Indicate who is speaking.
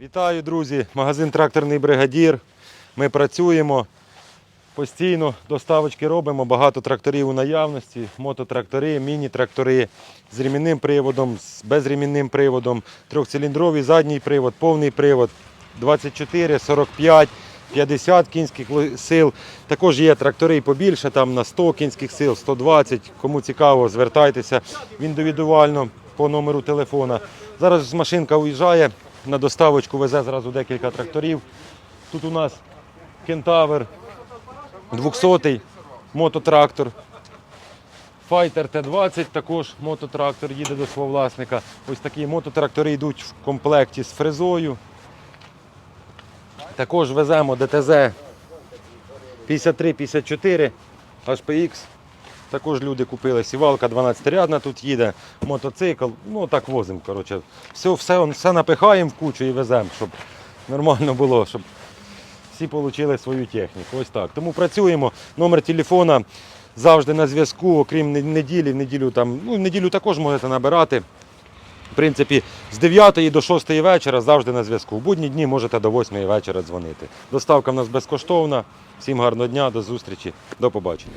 Speaker 1: Вітаю, друзі! Магазин Тракторний бригадір. Ми працюємо постійно, доставочки робимо, багато тракторів у наявності, мототрактори, міні-трактори з ремінним приводом, з безремінним приводом, трьохциліндровий задній привод, повний привод 24, 45, 50 кінських сил. Також є трактори побільше, там на 100 кінських сил, 120. Кому цікаво, звертайтеся індивідуально по номеру телефона. Зараз машинка уїжджає, на доставочку везе зразу декілька тракторів. Тут у нас кентавр 200 мототрактор. Файтер Т-20 також мототрактор їде до свого власника. Ось такі мототрактори йдуть в комплекті з фрезою. Також веземо ДТЗ 53-54 HPX. Також люди купили сівалка 12-рядна тут їде, мотоцикл. Ну так возимо. Коротше. Все, все, все напихаємо в кучу і веземо, щоб нормально було, щоб всі отримали свою техніку. Ось так. Тому працюємо. Номер телефона завжди на зв'язку, окрім неділі. В неділю, там, ну, в неділю також можете набирати. В принципі, з 9 до 6 вечора завжди на зв'язку. В будні дні можете до 8 вечора дзвонити. Доставка в нас безкоштовна. Всім гарного дня, до зустрічі, до побачення.